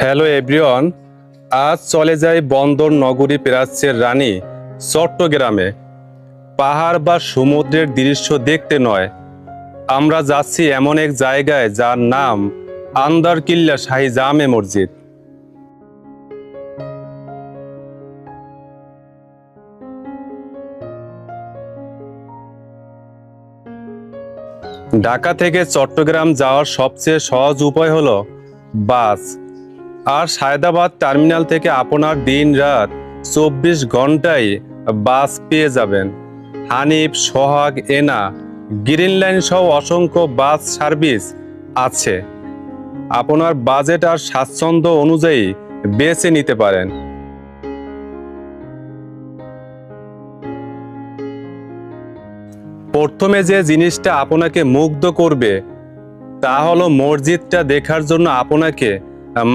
Hello everyone আজ চলে যাই বন্দর নগরী প্রাচ্যের রানী চট্টগ্রামে। পাহাড় বা সমুদ্রের দৃশ্য দেখতে নয়। আমরা যাচ্ছি এমন এক জায়গায় যার নাম আন্দারকিল্লা শাহী জামে মসজিদ। ঢাকা থেকে চট্টগ্রাম যাওয়ার সবচেয়ে সহজ উপায় হলো বাস। আর সায়দাবাদ টার্মিনাল থেকে আপনার দিন রাত চব্বিশ ঘন্টায় বাস পেয়ে যাবেন। হানিফ, সোহাগ, এনা গ্রিন লাইন সহ অসংখ্য বাস সার্ভিস আছে। আপনার বাজেট আর স্বাচ্ছন্দ্য অনুযায়ী বেছে নিতে পারেন। প্রথমে যে জিনিসটা আপনাকে মুগ্ধ করবে, তা হলো মসজিদটা দেখার জন্য আপনাকে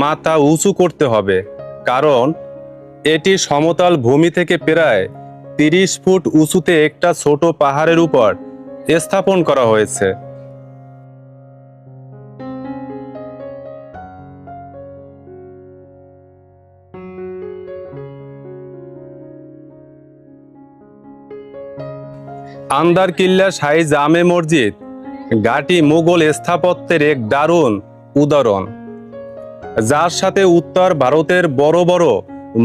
মাথা উঁচু করতে হবে, কারণ এটি সমতল ভূমি থেকে প্রায় তিরিশ ফুট উঁচুতে একটা ছোট পাহাড়ের উপর স্থাপন করা হয়েছে। আন্দার কিল্লা শাহী জামে মসজিদ গাটি মুঘল স্থাপত্যের এক দারুণ উদাহরণ। যার সাথে উত্তর ভারতের বড় বড়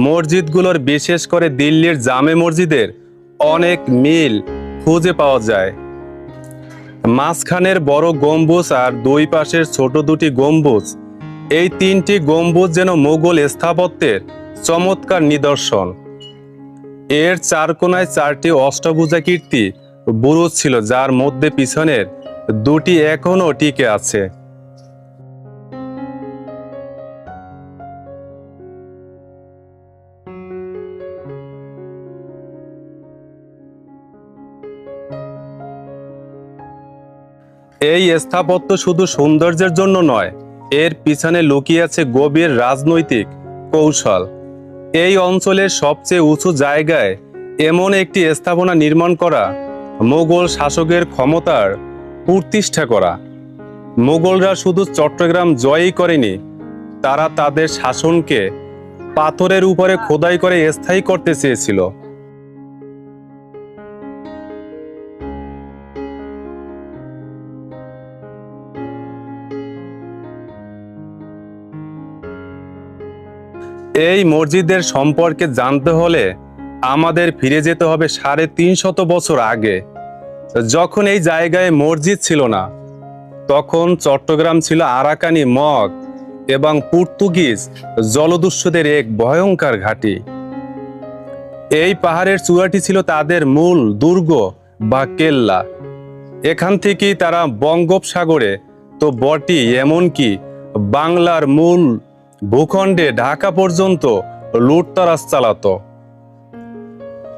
মসজিদগুলোর, বিশেষ করে দিল্লির জামে মসজিদের অনেক মিল খুঁজে পাওয়া যায়। মাঝখানের বড় গম্বুজ আর দুই পাশের ছোট দুটি গম্বুজ। এই তিনটি গম্বুজ যেন মোগল স্থাপত্যের চমৎকার নিদর্শন। এর চার কোনায় চারটি অষ্টভুজা কীর্তি বুরুজ ছিল, যার মধ্যে পিছনের দুটি এখনও টিকে আছে। এই স্থাপত্য শুধু সৌন্দর্যের জন্য নয়, এর পিছনে লুকিয়ে আছে গভীর রাজনৈতিক কৌশল। এই অঞ্চলের সবচেয়ে উঁচু জায়গায় এমন একটি স্থাপনা নির্মাণ করা, মোগল শাসকের ক্ষমতার প্রতিষ্ঠা করা। মোগলরা শুধু চট্টগ্রাম জয়ই করেনি, তারা তাদের শাসনকে পাথরের উপরে খোদাই করে স্থায়ী করতে চেয়েছিল। এই মসজিদের সম্পর্কে জানতে হলে আমাদের ফিরে যেতে হবে সাড়ে তিন শত বছর আগে। যখন এই জায়গায় মসজিদ ছিল না, তখন চট্টগ্রাম ছিল আরাকানি মগ এবং পর্তুগিজ জলদস্যুদের এক ভয়ঙ্কর ঘাঁটি। এই পাহাড়ের চূড়াটি ছিল তাদের মূল দুর্গ বা কেল্লা। এখান থেকেই তারা বঙ্গোপসাগরে, তো বটি এমনকি বাংলার মূল ভূখণ্ডে ঢাকা পর্যন্ত লুটতরাজ চালাতো।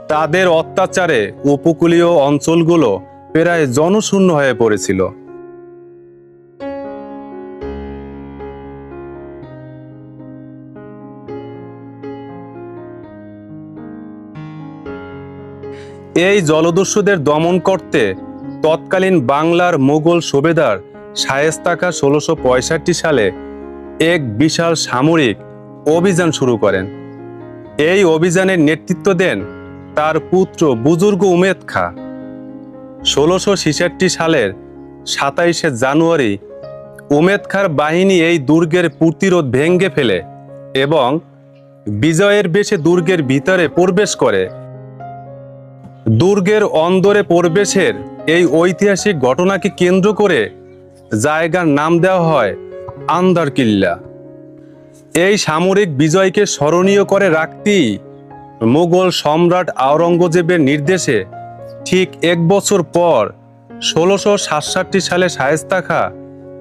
তাদের অত্যাচারে উপকূলীয় অঞ্চলগুলো প্রায় জনশূন্য হয়ে পড়েছিল। এই জলদস্যুদের দমন করতে তৎকালীন বাংলার মুঘল সুবেদার শায়েস্তা খা ষোলোশো সালে এক বিশাল সামরিক অভিযান শুরু করেন। এই অভিযানের নেতৃত্ব দেন তার পুত্র বুজুর্গ উমেদ খা। ষোলোশো ছেষট্টি সালের সাতাইশে জানুয়ারি উমেদ খার বাহিনী এই দুর্গের প্রতিরোধ ভেঙ্গে ফেলে এবং বিজয়ের বেশে দুর্গের ভিতরে প্রবেশ করে। দুর্গের অন্দরে প্রবেশের এই ঐতিহাসিক ঘটনাকে কেন্দ্র করে জায়গার নাম দেওয়া হয় আন্দার কিল্লা। এই সামরিক বিজয়কে স্মরণীয় করে রাখতেই মুঘল সম্রাট আওরঙ্গজেবের নির্দেশে ঠিক এক বছর পর ষোলোশো সাতষট্টি সালে শায়েস্তা খা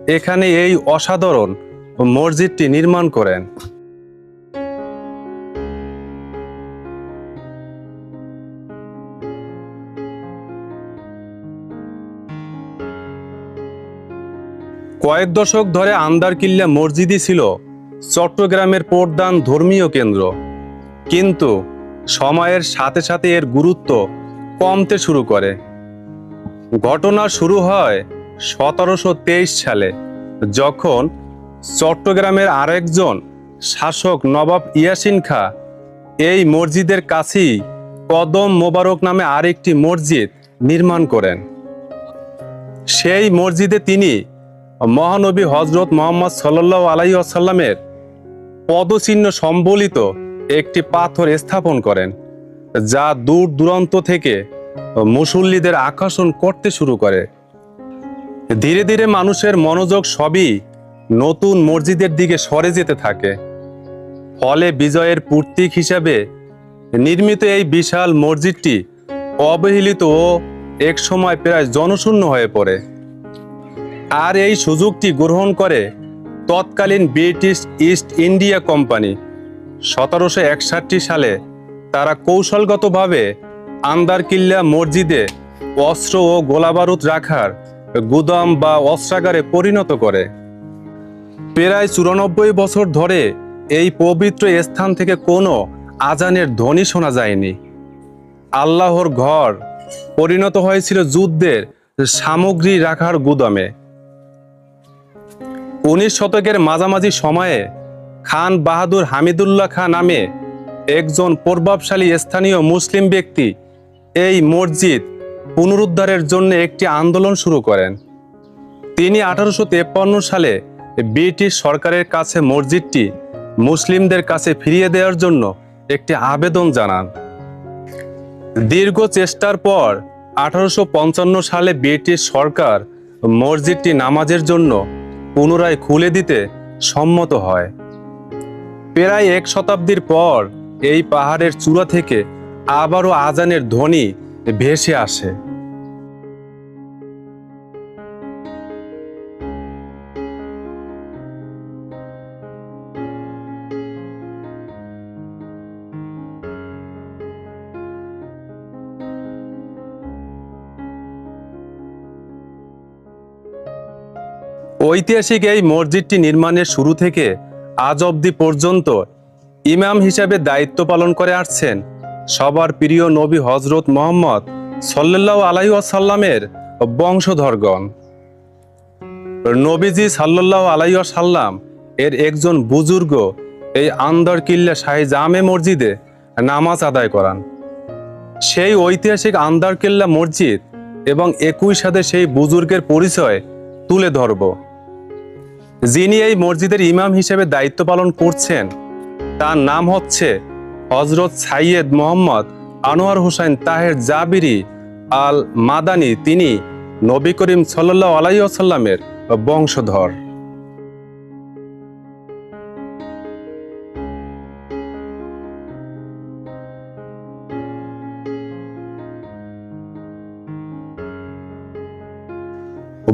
এখানে এই অসাধারণ মসজিদটি নির্মাণ করেন। কয়েক দশক ধরে আন্দারকিল্লা মসজিদই ছিল চট্টগ্রামের প্রধান ধর্মীয় কেন্দ্র। কিন্তু সময়ের সাথে সাথে এর গুরুত্ব কমতে শুরু করে। ঘটনা শুরু হয় সতেরোশো তেইশ সালে, যখন চট্টগ্রামের আরেকজন শাসক নবাব ইয়াসিন খা এই মসজিদের কাছেই কদম মোবারক নামে আরেকটি মসজিদ নির্মাণ করেন। সেই মসজিদে তিনি মহানবী হজরত মোহাম্মদ সাল্লাহ আলাই আসাল্লামের পদচিহ্ন সম্বলিত একটি পাথর স্থাপন করেন, যা দূর দূরান্ত থেকে মুসল্লিদের আকর্ষণ করতে শুরু করে। ধীরে ধীরে মানুষের মনোযোগ সবই নতুন মসজিদের দিকে সরে যেতে থাকে। ফলে বিজয়ের প্রতীক হিসাবে নির্মিত এই বিশাল মসজিদটি অবহেলিত ও এক সময় প্রায় জনশূন্য হয়ে পড়ে। আর এই সুযোগটি গ্রহণ করে তৎকালীন ব্রিটিশ ইস্ট ইন্ডিয়া কোম্পানি সতেরোশো একষট্টি সালে তারা কৌশলগতভাবে আন্দারকিল্লা মসজিদে অস্ত্র ও গোলাবারুদ রাখার গুদাম বা অস্ত্রাগারে পরিণত করে। প্রায় চুরানব্বই বছর ধরে এই পবিত্র স্থান থেকে কোনো আজানের ধ্বনি শোনা যায়নি। আল্লাহর ঘর পরিণত হয়েছিল যুদ্ধের সামগ্রী রাখার গুদামে। উনিশ শতকের মাঝামাঝি সময়ে খান বাহাদুর হামিদুল্লাহ খাঁ নামে একজন প্রভাবশালী স্থানীয় মুসলিম ব্যক্তি এই মসজিদ পুনরুদ্ধারের জন্য একটি আন্দোলন শুরু করেন। তিনি আঠারোশো সালে ব্রিটিশ সরকারের কাছে মসজিদটি মুসলিমদের কাছে ফিরিয়ে দেওয়ার জন্য একটি আবেদন জানান। দীর্ঘ চেষ্টার পর আঠারোশো পঞ্চান্ন সালে ব্রিটিশ সরকার মসজিদটি নামাজের জন্য পুনরায় খুলে দিতে সম্মত হয়। প্রায় এক শতাব্দীর পর এই পাহাড়ের চূড়া থেকে আবারও আজানের ধ্বনি ভেসে আসে। ঐতিহাসিক এই মসজিদটি নির্মাণের শুরু থেকে আজ অবধি পর্যন্ত ইমাম হিসাবে দায়িত্ব পালন করে আসছেন সবার প্রিয় নবী হজরত মোহাম্মদ সাল্লাহ আলাইসাল্লামের বংশধরগণ। নবীজি সাল্লাহ আলাইসাল্লাম এর একজন বুজুর্গ এই আন্দর কিল্লা শাহী জামে মসজিদে নামাজ আদায় করান। সেই ঐতিহাসিক আন্দার কিল্লা মসজিদ এবং একই সাথে সেই বুজুর্গের পরিচয় তুলে ধরব। যিনি এই মসজিদের ইমাম হিসেবে দায়িত্ব পালন করছেন, তার নাম হচ্ছে হজরত সাইয়েদ মোহাম্মদ আনোয়ার হোসেন তাহের জাবিরি আল মাদানি তিনি নবী করিম সাল্লাহ আলাইসাল্লামের বংশধর।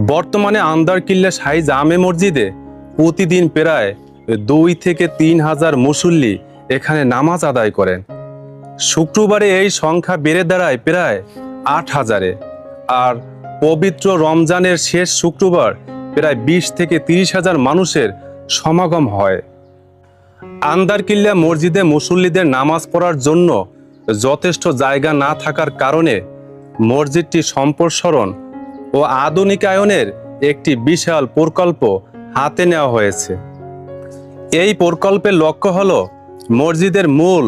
বর্তমানে আন্দার কিল্লা শাহী জামে মসজিদে প্রতিদিন প্রায় দুই থেকে তিন হাজার মুসল্লি এখানে নামাজ আদায় করেন। শুক্রবারে এই সংখ্যা বেড়ে দাঁড়ায় প্রায় আট হাজারে। আর পবিত্র রমজানের শেষ শুক্রবার প্রায় বিশ থেকে তিরিশ হাজার মানুষের সমাগম হয়। আন্দারকিল্লা মসজিদে মুসল্লিদের নামাজ পড়ার জন্য যথেষ্ট জায়গা না থাকার কারণে মসজিদটি সম্প্রসারণ ও আধুনিকায়নের একটি বিশাল প্রকল্প হাতে নেওয়া হয়েছে। এই প্রকল্পের লক্ষ্য হল মসজিদের মূল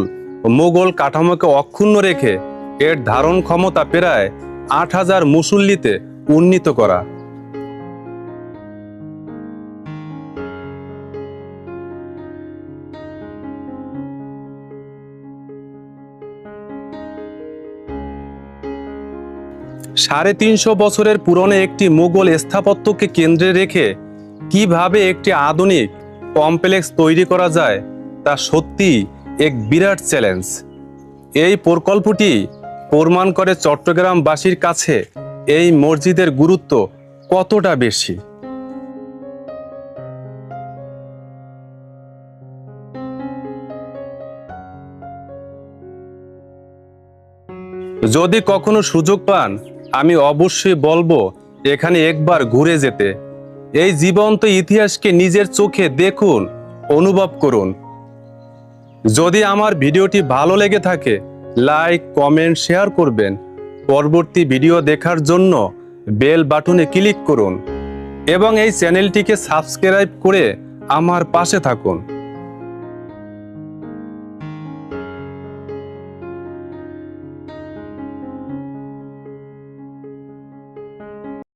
মুঘল কাঠামোকে অক্ষুণ্ণ রেখে এর ধারণ ক্ষমতা প্রায় আট হাজার মুসল্লিতে উন্নীত করা। সাড়ে তিনশো বছরের পুরনো একটি মুঘল স্থাপত্যকে কেন্দ্রে রেখে কীভাবে একটি আধুনিক কমপ্লেক্স তৈরি করা যায়, তা সত্যি এক বিরাট চ্যালেঞ্জ। এই প্রকল্পটি প্রমাণ করে চট্টগ্রামবাসীর কাছে এই মসজিদের গুরুত্ব কতটা বেশি। যদি কখনো সুযোগ পান আমি অবশ্যই বলব এখানে একবার ঘুরে যেতে। এই জীবন্ত ইতিহাসকে নিজের চোখে দেখুন, অনুভব করুন। যদি আমার ভিডিওটি ভালো লেগে থাকে, লাইক, কমেন্ট, শেয়ার করবেন। পরবর্তী ভিডিও দেখার জন্য বেল বাটনে ক্লিক করুন এবং এই চ্যানেলটিকে সাবস্ক্রাইব করে আমার পাশে থাকুন।